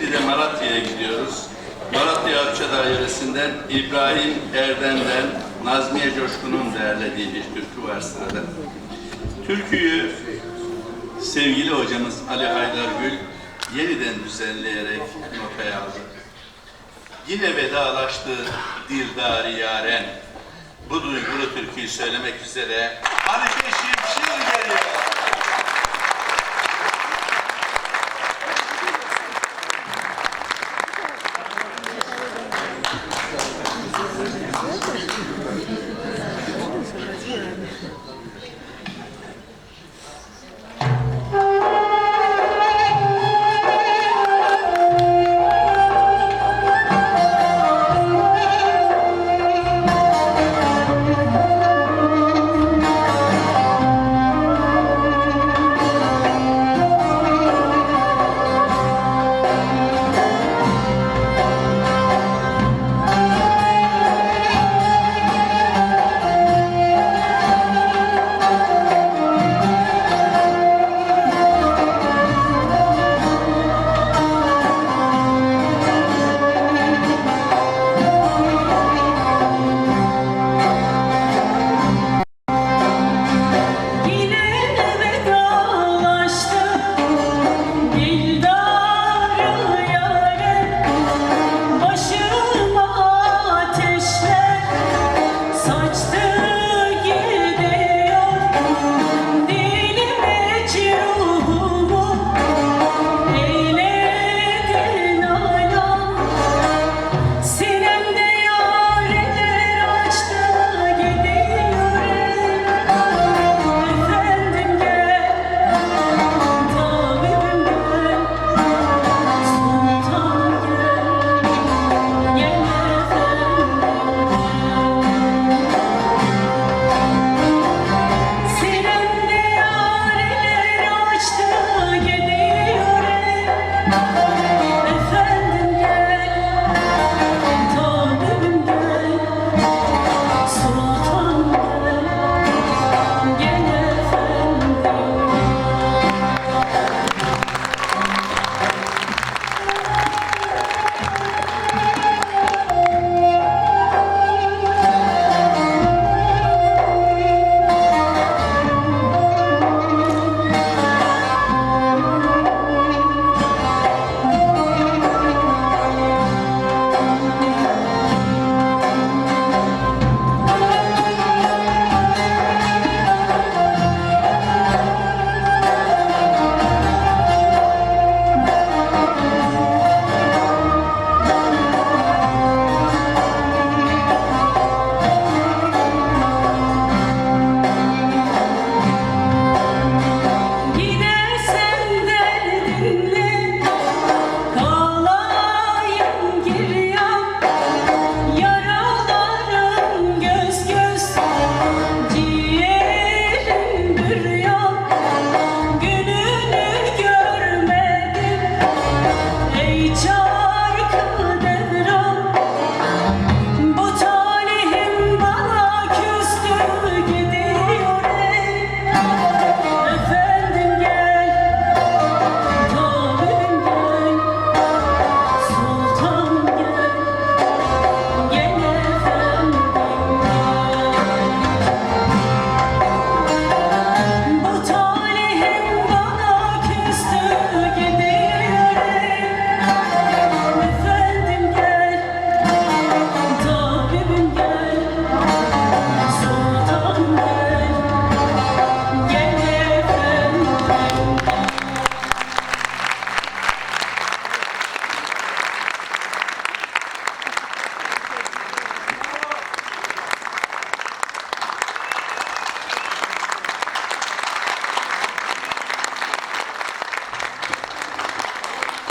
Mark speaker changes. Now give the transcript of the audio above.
Speaker 1: Şimdi de Malatya'ya gidiyoruz. Malatya Akçadağ yöresinden İbrahim Erdem'den Nazmiye Coşkun'un derlediği bir türkü var sırada. Türküyü sevgili hocamız Ali Haydar Gül yeniden düzenleyerek notaya aldı. Yine vedalaştı Dildari Yaren. Bu duygulu türküyü söylemek üzere Hanife Şirin